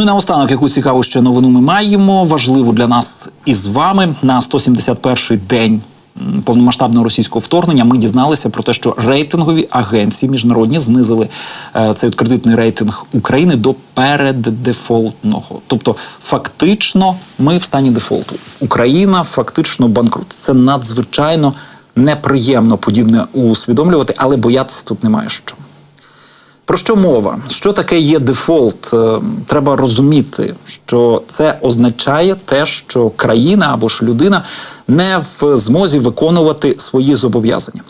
Ну і наостанок, яку цікаву ще новину ми маємо. Важливо для нас із вами на 171-й день. Повномасштабного російського вторгнення ми дізналися про те, що рейтингові агенції міжнародні знизили е, цей кредитний рейтинг України до переддефолтного. Тобто, фактично, ми в стані дефолту. Україна фактично банкрут. Це надзвичайно неприємно подібне усвідомлювати, але боятися тут немає що. Про що мова? Що таке є дефолт? Е, Треба розуміти, що це означає те, що країна або ж людина не в змозі виконувати свої зобов'язання.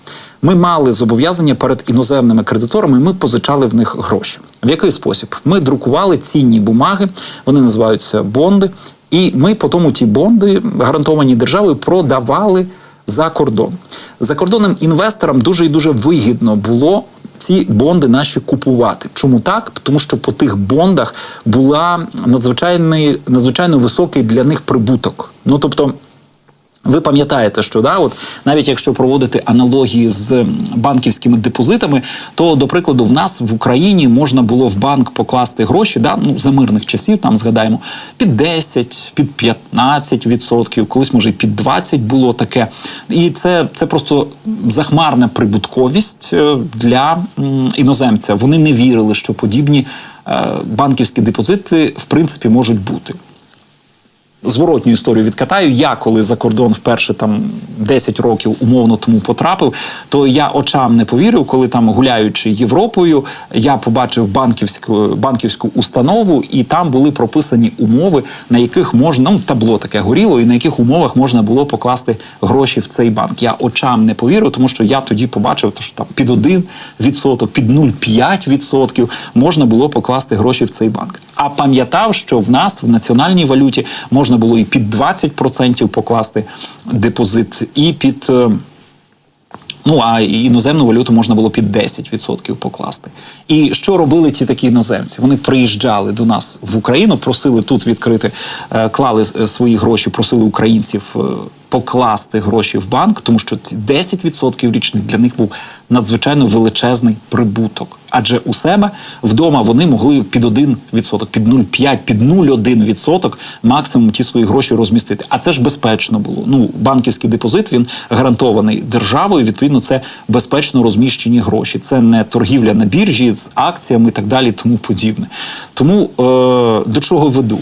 Ми мали зобов'язання перед іноземними кредиторами. Ми позичали в них гроші. В який спосіб? Ми друкували цінні бумаги, вони називаються бонди, і ми потім ті бонди, гарантовані державою, продавали за кордон. Закордонним інвесторам дуже і дуже вигідно було ці бонди наші купувати. Чому так? Тому що по тих бондах була надзвичайний, надзвичайно високий для них прибуток. Ну тобто. Ви пам'ятаєте, що да, от навіть якщо проводити аналогії з банківськими депозитами, то до прикладу, в нас в Україні можна було в банк покласти гроші, да, ну за мирних часів, там згадаємо, під 10, під 15 відсотків, колись може під 20 було таке. І це, це просто захмарна прибутковість е, для іноземця. Вони не вірили, що подібні е, банківські депозити в принципі можуть бути зворотню історію відкатаю. Я коли за кордон вперше там 10 років умовно тому потрапив, то я очам не повірив, коли там гуляючи Європою, я побачив банківську банківську установу, і там були прописані умови, на яких можна ну табло таке горіло, і на яких умовах можна було покласти гроші в цей банк. Я очам не повірив, тому що я тоді побачив, що там під 1%, під 0,5% можна було покласти гроші в цей банк. А пам'ятав, що в нас в національній валюті можна було і під 20% покласти депозит, і під. е, Ну, а іноземну валюту можна було під 10% покласти. І що робили ті такі іноземці? Вони приїжджали до нас в Україну, просили тут відкрити, е, клали е, свої гроші, просили українців покласти гроші в банк, тому що ці 10% річних для них був надзвичайно величезний прибуток. Адже у себе вдома вони могли під 1%, під 0,5, під 0,1% максимум ті свої гроші розмістити. А це ж безпечно було. Ну, банківський депозит він гарантований державою. Відповідно, це безпечно розміщені гроші. Це не торгівля на біржі з акціями і так далі, тому подібне. Тому е, до чого веду?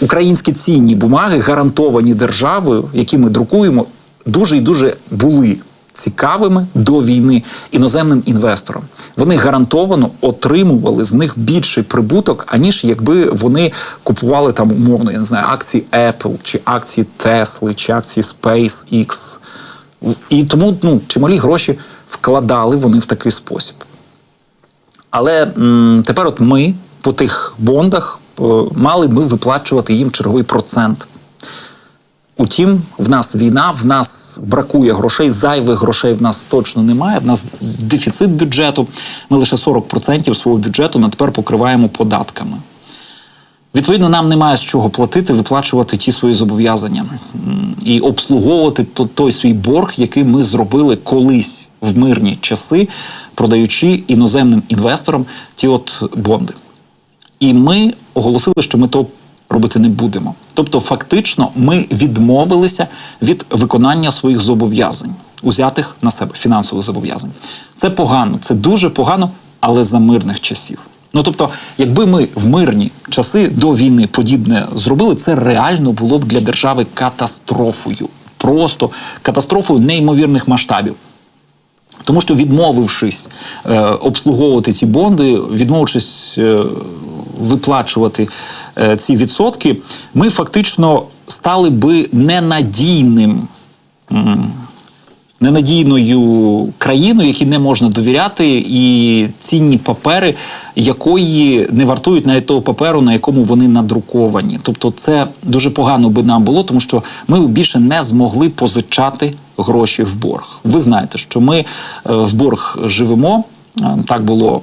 Українські цінні бумаги, гарантовані державою, які ми друкуємо, дуже і дуже були цікавими до війни іноземним інвесторам. Вони гарантовано отримували з них більший прибуток, аніж якби вони купували там умовно, я не знаю, акції Apple, чи акції Tesla, чи акції SpaceX. І тому ну, чималі гроші вкладали вони в такий спосіб. Але м, тепер от ми по тих бондах мали би виплачувати їм черговий процент. Утім, в нас війна, в нас бракує грошей, зайвих грошей в нас точно немає. В нас дефіцит бюджету. Ми лише 40% свого бюджету на тепер покриваємо податками. Відповідно, нам немає з чого платити, виплачувати ті свої зобов'язання і обслуговувати той свій борг, який ми зробили колись в мирні часи, продаючи іноземним інвесторам ті от бонди. І ми оголосили, що ми то робити не будемо. Тобто, фактично, ми відмовилися від виконання своїх зобов'язань, узятих на себе фінансових зобов'язань. Це погано, це дуже погано, але за мирних часів. Ну тобто, якби ми в мирні часи до війни подібне зробили, це реально було б для держави катастрофою, просто катастрофою неймовірних масштабів. Тому що відмовившись е, обслуговувати ці бонди, відмовившись е, виплачувати е, ці відсотки, ми фактично стали би ненадійним. Ненадійною країною, якій не можна довіряти, і цінні папери, якої не вартують навіть того паперу, на якому вони надруковані. Тобто, це дуже погано би нам було, тому що ми більше не змогли позичати гроші в борг. Ви знаєте, що ми е, в борг живемо. Е, Так було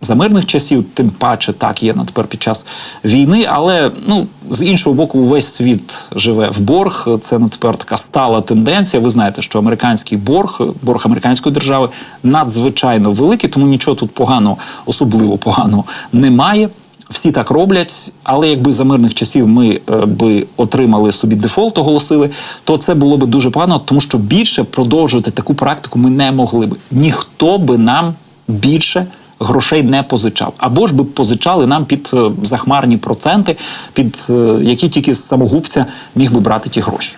за мирних часів, тим паче так є на тепер під час війни. Але ну з іншого боку, увесь світ живе в борг. Це на тепер така стала тенденція. Ви знаєте, що американський борг, борг американської держави надзвичайно великий, тому нічого тут поганого, особливо поганого немає. Всі так роблять, але якби за мирних часів ми е, би отримали собі дефолт, оголосили, то це було би дуже погано, тому що більше продовжувати таку практику ми не могли би. Ніхто би нам більше грошей не позичав. Або ж би позичали нам під е, захмарні проценти, під е, які тільки самогубця міг би брати ті гроші.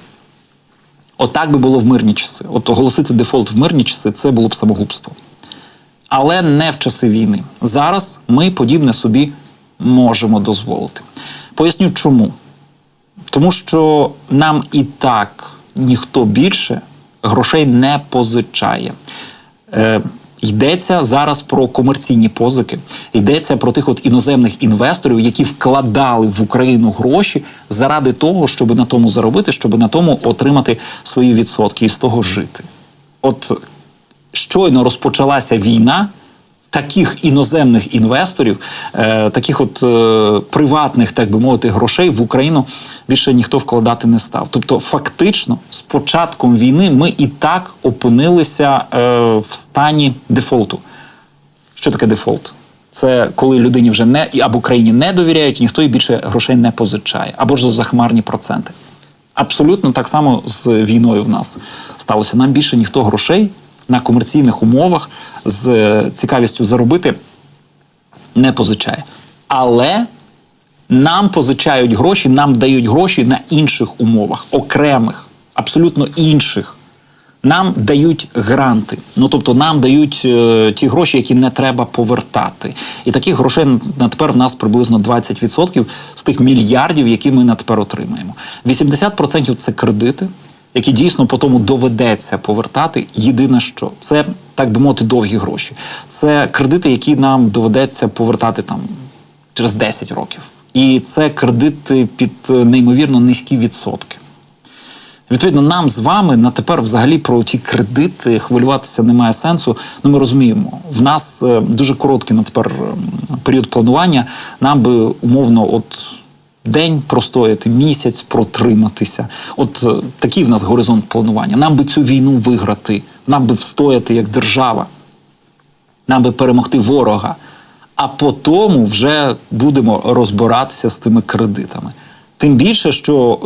Отак би було в мирні часи. От оголосити дефолт в мирні часи це було б самогубство. Але не в часи війни. Зараз ми подібне собі можемо дозволити. Поясню чому. Тому що нам і так ніхто більше грошей не позичає. Е, йдеться зараз про комерційні позики, йдеться про тих от іноземних інвесторів, які вкладали в Україну гроші заради того, щоб на тому заробити, щоб на тому отримати свої відсотки і з того жити. От щойно розпочалася війна. Таких іноземних інвесторів, е, таких от е, приватних, так би мовити, грошей в Україну більше ніхто вкладати не став. Тобто, фактично, з початком війни ми і так опинилися е, в стані дефолту. Що таке дефолт? Це коли людині вже не або країні не довіряють, ніхто їй більше грошей не позичає, або ж за захмарні проценти. Абсолютно так само з війною в нас сталося. Нам більше ніхто грошей на комерційних умовах з е, цікавістю заробити не позичає. Але нам позичають гроші, нам дають гроші на інших умовах, окремих, абсолютно інших. Нам дають гранти. Ну тобто нам дають е, ті гроші, які не треба повертати. І таких грошей на тепер в нас приблизно 20% з тих мільярдів, які ми на тепер отримаємо. 80% це кредити, які дійсно по тому доведеться повертати. Єдине, що це так би мовити, довгі гроші. Це кредити, які нам доведеться повертати там через 10 років. І це кредити під е, неймовірно низькі відсотки. Відповідно, нам з вами на тепер взагалі про ті кредити хвилюватися немає сенсу. Ну, ми розуміємо, в нас е, дуже короткий на тепер ем, період планування. Нам би умовно, от день простояти, місяць протриматися. От е, такий в нас горизонт планування. Нам би цю війну виграти, нам би встояти як держава, нам би перемогти ворога. А по тому вже будемо розбиратися з тими кредитами. Тим більше, що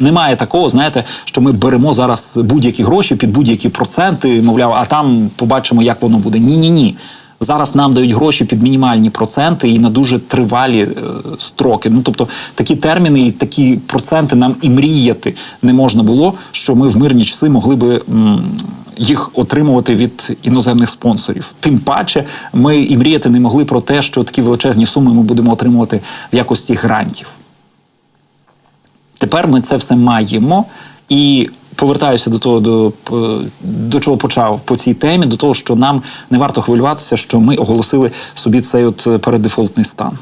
е, немає такого, знаєте, що ми беремо зараз будь-які гроші під будь-які проценти, мовляв, а там побачимо, як воно буде. Ні, ні, ні. Зараз нам дають гроші під мінімальні проценти і на дуже тривалі е, строки. Ну тобто такі терміни і такі проценти нам і мріяти не можна було, що ми в мирні часи могли би. М- їх отримувати від іноземних спонсорів. Тим паче, ми і мріяти не могли про те, що такі величезні суми ми будемо отримувати в якості грантів. Тепер ми це все маємо і. Повертаюся до того, до, до чого почав по цій темі, до того, що нам не варто хвилюватися, що ми оголосили собі цей от переддефолтний стан.